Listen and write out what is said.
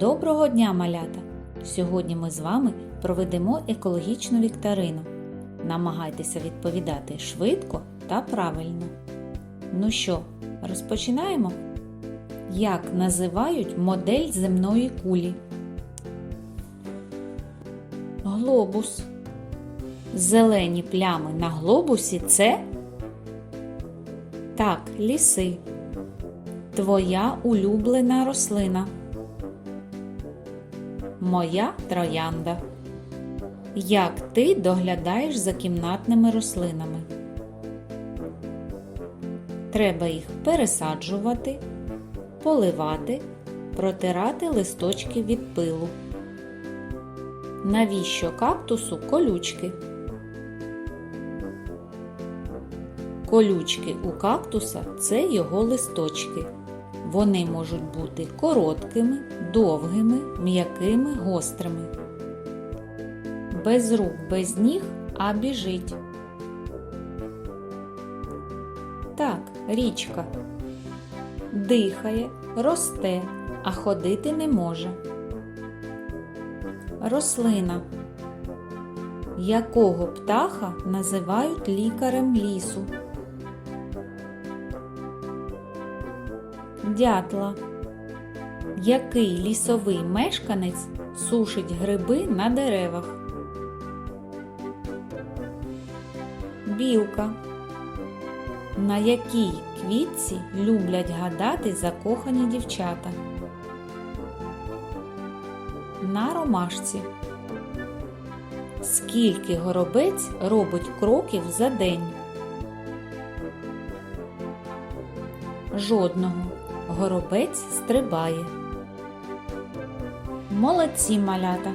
Доброго дня, малята! Сьогодні ми з вами проведемо екологічну вікторину. Намагайтеся відповідати швидко та правильно. Ну що, розпочинаємо? Як називають модель земної кулі? Глобус. Зелені плями на глобусі це так, ліси. Твоя улюблена рослина. Моя троянда. Як ти доглядаєш за кімнатними рослинами? Треба їх пересаджувати, поливати, протирати листочки від пилу. Навіщо кактусу колючки? Колючки у кактуса це його листочки. Вони можуть бути короткими, довгими, м'якими, гострими. Без рук, без ніг, а біжить. Так, річка. Дихає, росте, а ходити не може. Рослина. Якого птаха називають лікарем лісу? Дятла. Який лісовий мешканець сушить гриби на деревах? Білка. На якій квітці люблять гадати закохані дівчата? На ромашці. Скільки горобець робить кроків за день? Жодного. Горобець стрибає. Молодці малята!